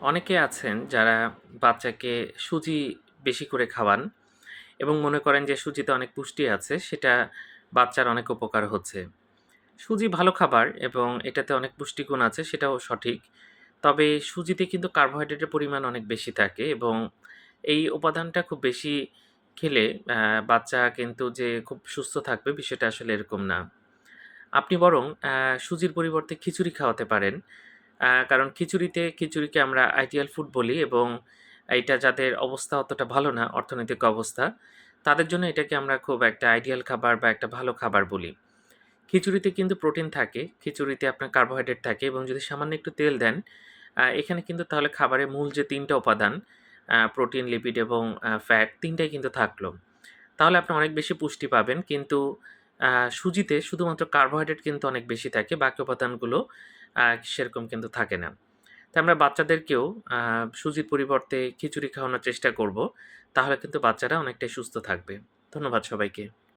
অনেকে আছেন যারা বাচ্চাকে সুজি বেশি করে খাওয়ান এবং মনে করেন যে সুজিতে অনেক পুষ্টি আছে, সেটা বাচ্চার অনেক উপকার হচ্ছে। সুজি ভালো খাবার এবং এটাতে অনেক পুষ্টিগুণ আছে, সেটাও সঠিক। তবে সুজিতে কিন্তু কার্বোহাইড্রেটের পরিমাণ অনেক বেশি থাকে এবং এই উপাদানটা খুব বেশি খেলে বাচ্চা কিন্তু যে খুব সুস্থ থাকবে বিষয়টা আসলে এরকম না। আপনি বরং সুজির পরিবর্তে খিচুড়ি খাওয়াতে পারেন। কারণ খিচুড়িতে, খিচুড়িকে আমরা আইডিয়াল ফুড বলি এবং এটা যাদের অবস্থা অতটা ভালো না, অর্থনৈতিক অবস্থা, তাদের জন্য এটাকে আমরা খুব একটা আইডিয়াল খাবার বা একটা ভালো খাবার বলি। খিচুড়িতে কিন্তু প্রোটিন থাকে, খিচুড়িতে আপনার কার্বোহাইড্রেট থাকে এবং যদি সামান্য একটু তেল দেন এখানে কিন্তু তাহলে খাবারের মূল যে তিনটা উপাদান প্রোটিন লিপিড এবং ফ্যাট তিনটাই কিন্তু থাকল। তাহলে আপনি অনেক বেশি পুষ্টি পাবেন, কিন্তু সুজিতে শুধুমাত্র কার্বোহাইড্রেট কিন্তু অনেক বেশি থাকে, বাকি উপাদানগুলো সেরকম কিন্তু থাকে না। তো আমরা বাচ্চাদেরকেও সুজির পরিবর্তে খিচুড়ি খাওয়ানোর চেষ্টা করব, তাহলে কিন্তু বাচ্চারা অনেকটাই সুস্থ থাকবে। ধন্যবাদ সবাইকে।